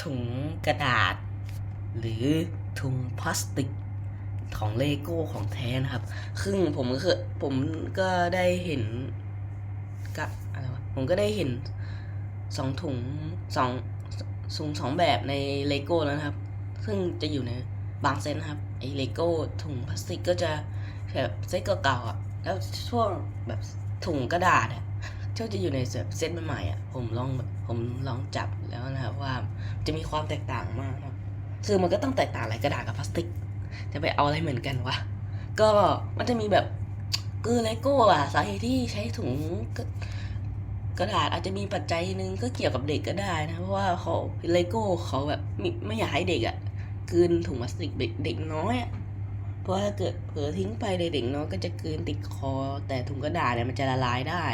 ถุงกระดาษ หรือถุงพลาสติกของเลโก้ของแท้นะครับซึ่งผมก็คือผมก็ได้เห็นกะอะไรวะผมก็ได้เห็นสองถุงสองถุงสองแบบในเลโก้แล้วนะครับ ซึ่งจะอยู่ในบางเซตนะครับ ไอเลโก้ถุงพลาสติกก็จะแบบเซตเก่าๆอะ แล้วช่วงแบบถุงกระดาษอะ ที่จะอยู่ในแบบเซตใหม่ๆอะผมลองแบบผมลองจับแล้วนะครับว่าจะมีความแตกต่างมากนะคือมันก็ต้องแตกต่างอะไรกระดาษกับพลาสติก จะไปเอาอะไรเหมือนกันวะก็มันจะมีแบบคือเลโก้อะสาเหตุที่ใช้ถุงกระกระดาษอาจจะมีปัจจัยหนึ่งก็เกี่ยวกับเด็กก็ได้นะเพราะว่าเขาเลโก้เขาแบบไม่ไม่อยากให้เด็กอะกืนถุงพลาสติกเด็กเด็กน้อยอะเพราะว่าถ้าเกิดเผลอทิ้งไปเด็กน้อยก็จะกืนติดคอ แต่ถุงกระดาษเนี่ยมันจะละลายได้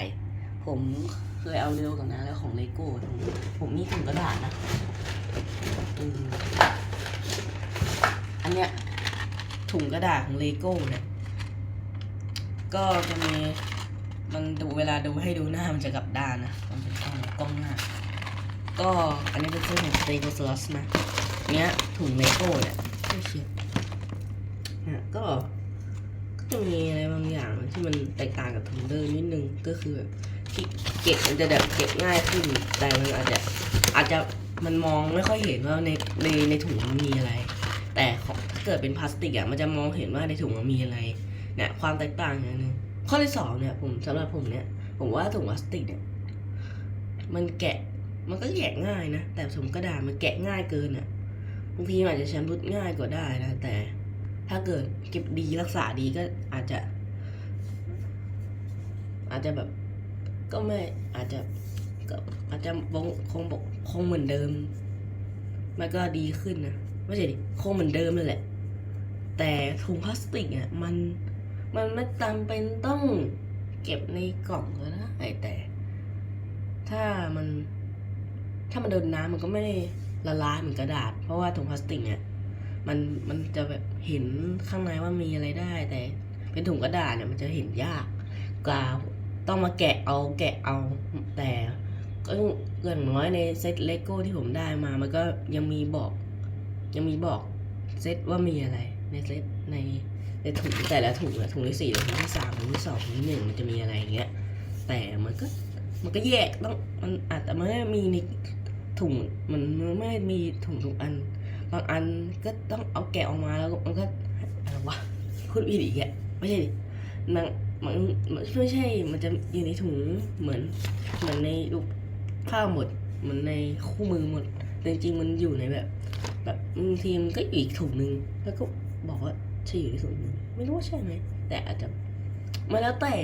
ผมเคยเอาเร็วกับนะแล้วของเลโก้ผมมีถุงกระดาษนะอืมอันเนี้ยถุงกระดาษของเลโก้เนี่ย ก็จะมีมันดูเวลาดูให้ดูหน้ามันจะกลับด้านนะมันเป็นกล้องกล้องหน้า ก็อันนี้เป็นเสื้อของสเตโกซ u สนะเนี้ยถุงเลโก้เนี่ยไม่เชียเนี่ยก็ก็จะมีอะไรบางอย่างที่มันแตกต่างกับถุงเดิมนิดนึงก็คือแบบ ที่เก็บมันจะแบบเก็บง่ายขึ้น แต่มันอาจจะอาจจะมันมองไม่ค่อยเห็นว่าในในในถุงมันมีอะไร แต่ถ้าเกิดเป็นพลาสติกอะมันจะมองเห็นว่าในถุงมันมีอะไรเนี่ยความแตกต่างอย่างนึงข้อที่สองเนี่ยผมสำหรับผมเนี่ย ผมว่าถุงพลาสติกเนี่ยมันแกะมันก็แกะง่ายนะ แต่ถุงกระดาษมันแกะง่ายเกินอะบางทีอาจจะชำรุดง่ายกว่าได้นะ แต่ถ้าเกิดเก็บดีรักษาดีก็อาจจะ อาจจะแบบ ก็ไม่อาจจะก็อาจจะคงคงบอกคงเหมือนเดิม มันก็ดีขึ้นนะไม่ใช่ดิคงเหมือนเดิมนั่นแหละ แต่ถุงพลาสติกอะมันมันไม่จำเป็นต้องเก็บในกล่องก็ได้แต่ ถ้ามัน ถ้ามันโดนน้ำมันก็ไม่ละลายเหมือนกระดาษ เพราะว่าถุงพลาสติกเนี่ยมันมันจะแบบเห็นข้างในว่ามีอะไรได้ แต่เป็นถุงกระดาษเนี่ยมันจะเห็นยากกว่า ต้องมาแกะเอาแกะเอาแต่ก็อย่างน้อยในเซตเลโก้ที่ผมได้มามันก็ยังมีบอก ยังมีบอกเซตว่ามีอะไรในเซตในในถุงแต่ละถุงอะถุงที่สี่ถุงที่สามถุงที่สองถุงที่หนึ่งมันจะมีอะไรอย่างเงี้ย แต่มันก็มันก็แยกต้องมันอาจจะไม่มีในถุงมันไม่มีถุงทุกอัน บางอันก็ต้องเอาแกะออกมาแล้วมันก็อะไรวะพูดผิดอีกแกไม่ใช่ดิมัน มันมันไม่ใช่ มันจะอยู่ในถุงเหมือน เหมือนในรูปผ้าหมด เหมือนในคู่มือหมด แต่จริงมันอยู่ในแบบ แบบบางทีมันก็อยู่อีกถุงนึง แล้วก็บอกว่าใช่อยู่ในถุงนึง ไม่รู้ว่าใช่ไหม แต่อาจจะมันแล้วแต่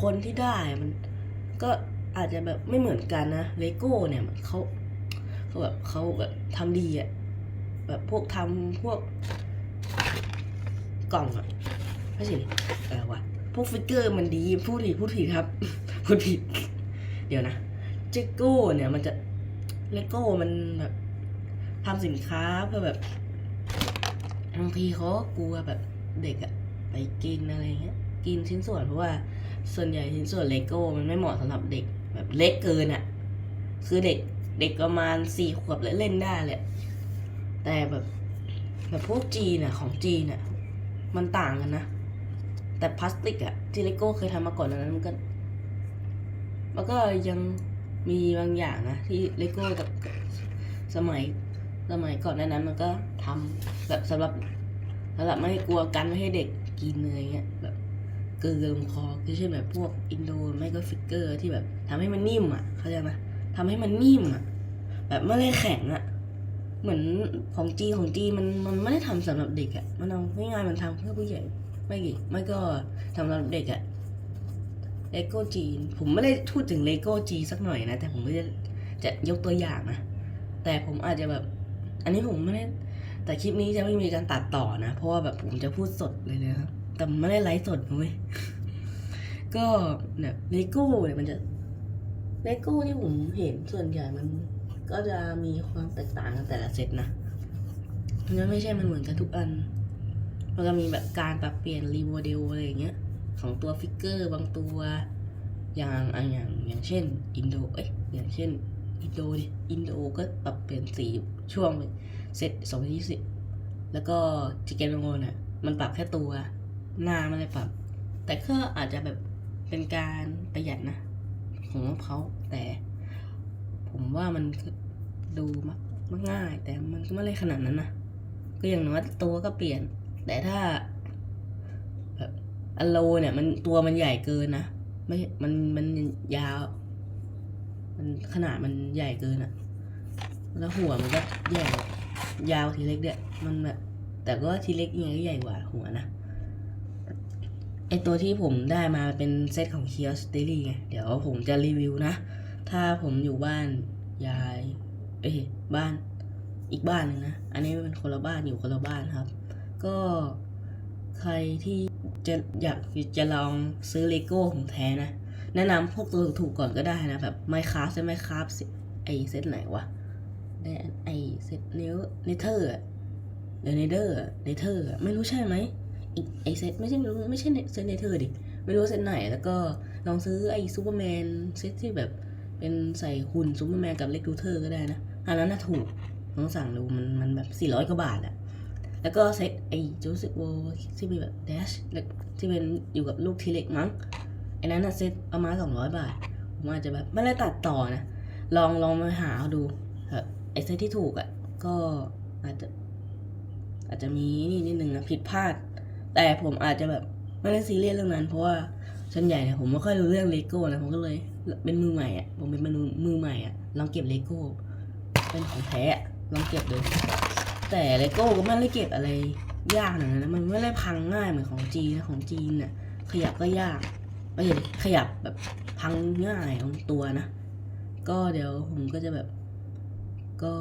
คนที่ได้มัน ก็อาจจะแบบไม่เหมือนกันนะ เลโก้เนี่ยมันเขาเขาแบบเขาแบบทำดีอะแบบพวกทำพวกกล่องอะไม่ใช่ดิอะไรวะ พวกฟิกเกอร์มันดี พูดผิดพูดผิดครับ พูดผิด เดี๋ยวนะเจโก้เนี่ยมันจะเลโก้มันแบบทำสินค้าเพื่อแบบบางทีเขากลัวแบบเด็กอะไปกินอะไรเงี้ย กินชิ้นส่วนเพราะว่าส่วนใหญ่ชิ้นส่วนเลโก้มันไม่เหมาะสำหรับเด็กแบบเล็กเกินอะคือเด็กเด็กประมาณสี่ขวบแล้วเล่นได้แหละ แต่แบบแบบพวกจีนอะของจีนอะมันต่างกันนะ แต่พลาสติกอะที่เลโก้เคยทำมาก่อนนั้นมันก็ มันก็ยังมีบางอย่างนะ ที่เลโก้กับสมัยสมัยก่อนหนานั้นมันก็ทำแบบสำหรับสำหรับไม่ให้กลัวกันไม่ให้เด็กกินอะไรเงี้ยแบบเกลือลงคอคือเช่นแบบพวกอินโดไม่ก็ฟิกเกอร์ที่แบบทำให้มันนิ่มอะ เข้าใจไหมทำให้มันนิ่มอะ แบบไม่ได้แข็งอะ เหมือนของจีของจีมันมันไม่ได้ทำสำหรับเด็กอะ มันเอาง่ายๆมันทำเพื่อผู้ใหญ่ ไม่ไม่ก็ทำสำหรับเด็กอะเลโก้จีน ผมไม่ได้พูดถึงเลโก้จีนสักหน่อยนะ แต่ผมก็จะจะยกตัวอย่างนะ แต่ผมอาจจะแบบ อันนี้ผมไม่ได้ แต่คลิปนี้จะไม่มีการตัดต่อนะ เพราะว่าแบบผมจะพูดสดเลยนะครับ แต่ไม่ได้ไลฟ์สดนะเว้ยก็เนี่ยเลโก้เนี่ยมันจะเลโก้ที่ผมเห็นส่วนใหญ่มันก็จะมีความแตกต่างกันแต่ละเซตนะมันไม่ใช่มันเหมือนกันทุกอัน มันก็มีแบบการปรับเปลี่ยนรีโมเดลอะไรอย่างเงี้ยของตัวฟิกเกอร์บางตัวอย่างอะอย่างอย่างเช่นอินโดเอ้ยอย่างเช่นอินโดดิอินโดก็ปรับเปลี่ยนสีช่วงเซตสองพันยี่สิบแล้วก็จิเกนโงเนี่ยมันปรับแค่ตัวหน้าไม่ได้ปรับ แต่ก็อาจจะแบบเป็นการประหยัดนะของเขาแต่ ผมว่ามันดูมักง่าย แต่มันก็ไม่ได้ขนาดนั้นนะก็อย่างน้อยตัวก็เปลี่ยน แต่ถ้าแบบอโลเนี่ย มันตัวมันใหญ่เกินนะไม่มันมันยาว มันขนาดมันใหญ่เกินอะแล้วหัวมันก็ใหญ่ยาวทีเล็กเนี่ยมันแบบแต่ก็ทีเล็กยังไงก็ใหญ่กว่าหัวนะไอตัวที่ผมได้มาเป็นเซตของเคียสเตอรี่ไงเดี๋ยวผมจะรีวิวนะ ถ้าผมอยู่บ้านยาย เอ้ยบ้านอีกบ้านหนึ่งนะ อันนี้เป็นคนละบ้านอยู่คนละบ้านครับ ก็ใครที่จะอยากจะลองซื้อเลโก้ของแท้นะ แนะนำพวกตัวถูกก่อนก็ได้นะ แบบไมคราฟใช่ไหมคราฟไอเซตไหนวะได้ไอเซตเนวเนเธอร์เดเนเดอร์เนเธอร์ไม่รู้ใช่ไหมอีกไอเซตไม่ใช่ไม่รู้ไม่ใช่เซตเนเธอร์ดิ ไม่รู้เซตไหน แล้วก็ลองซื้อไอซูเปอร์แมนเซตที่แบบเป็นใส่หุ่นซูเปอร์แมนกับเล็กดูเทอร์ก็ได้นะ อันนั้นน่ะถูกลองสั่งดูมันมันแบบสี่ร้อยกว่าบาทอะ แล้วก็เซตไอจูสิกโวที่เป็นแบบเดชที่เป็นอยู่กับลูกทีเล็กมั้งไอ้นั้นน่ะเซตประมาณสองร้อยบาท ผมอาจจะแบบไม่ได้ตัดต่อนะ ลองลองมาหาเอาดูแบบไอ้เซตที่ถูกอะ่ะก็อาจจะ อาจจะมีนี่นิดนึงนะผิดพลาด แต่ผมอาจจะแบบไม่ได้ซีเรียสเรื่องนั้น เพราะว่าส่วนใหญ่เนี่ยผมไม่ค่อยรู้เรื่องเลโก้นะผมก็เลยเป็นมือใหม่อะ่ะผมเป็นมือมือใหม่อะ่ะลองเก็บเลโก้เป็นของแท้อะลองเก็บดู แต่เลโก้ก็ไม่ได้เก็บอะไร ยากหนาดนั้นะมันไม่ได้พังง่ายเหมือนของจีนนะของจีนน่ะ ขยับก็ยากไม่เห็นขยับแบบพังง่ายของตัวนะ ก็เดี๋ยวผมก็จะแบบ ก็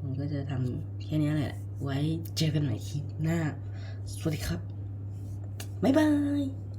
ผมก็จะทำแค่นี้แหละ ไว้เจอกันใหม่คลิปหน้า สวัสดีครับ บ๊ายบาย